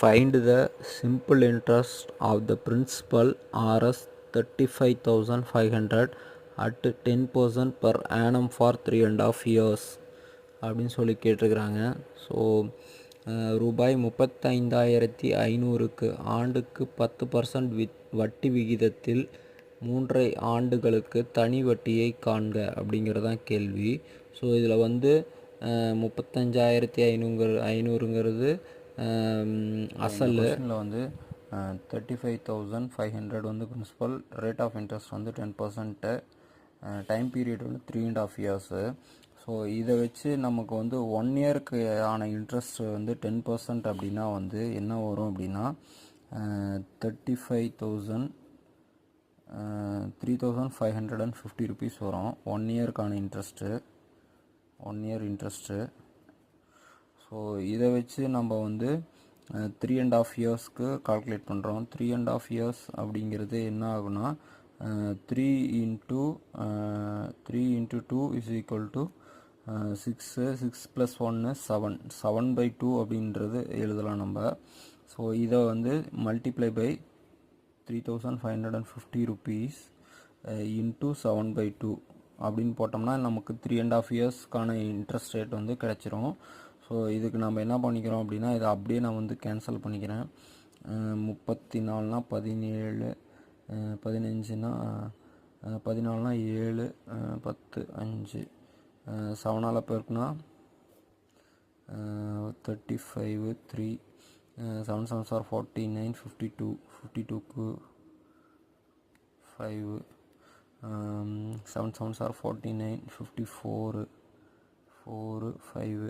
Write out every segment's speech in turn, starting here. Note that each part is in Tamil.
Find the simple interest of the principal Rs 35,500 at 10% per annum for three and half years அப்படின்னு சொல்லி கேட்டிருக்கிறாங்க. ஸோ ரூபாய் முப்பத்தைந்தாயிரத்தி ஐநூறுக்கு ஆண்டுக்கு பத்து பர்சன்ட் வித் வட்டி விகிதத்தில் மூன்றை ஆண்டுகளுக்கு தனி வட்டியை காண்க அப்படிங்கிறதான் கேள்வி. ஸோ இதில் வந்து முப்பத்தஞ்சாயிரத்தி ஐநூறு ஐநூறுங்கிறது அசல். வந்து thirty five thousand five hundred வந்து பிரின்சிபல் ரேட் ஆஃப் இன்ட்ரெஸ்ட் வந்து டென் பர்சன்ட்டு டைம் பீரியட் வந்து three and half years so இதை வச்சு நமக்கு வந்து ஒன் இயருக்கு ஆன இன்ட்ரெஸ்ட் வந்து டென் பர்சன்ட் அப்படின்னா வந்து என்ன வரும் அப்படின்னா thirty five thousand three thousand five hundred and fifty rupees வரும். One இயருக்கான interest one year interest so இதை வச்சு நம்ம வந்து த்ரீ அண்ட் ஆஃப் இயர்ஸ்க்கு கால்குலேட் பண்ணுறோம் த்ரீ அண்ட் ஆஃப் இயர்ஸ் அப்படிங்கிறது என்ன ஆகுனா three into three into two is equal to six six plus ஒன்று செவன் செவன் பை டூ அப்படின்றது எழுதலாம் நம்ம. ஸோ இதை வந்து multiply by three thousand five hundred and fifty rupees into seven by two அப்படின்னு போட்டோம்னா நமக்கு த்ரீ அண்ட் ஆஃப் இயர்ஸ்க்கான இன்ட்ரெஸ்ட் ரேட் வந்து கிடச்சிரும். ஸோ இதுக்கு நம்ம என்ன பண்ணிக்கிறோம் அப்படின்னா இதை அப்படியே நான் வந்து கேன்சல் பண்ணிக்கிறேன். முப்பத்தி நாலுனா பதினேழு பதினஞ்சுனா பதினாலுனா ஏழு பத்து அஞ்சு செவனால் பெருக்குனா thirty five three seven seven sir forty nine fifty two fifty டூக்கு five seven seven sir forty nine fifty four four five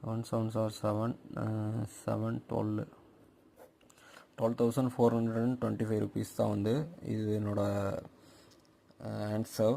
one seven sir seven seven twelve twelve thousand four hundred and twenty five rupees தான் வந்து இது என்னோடய ஆன்சர்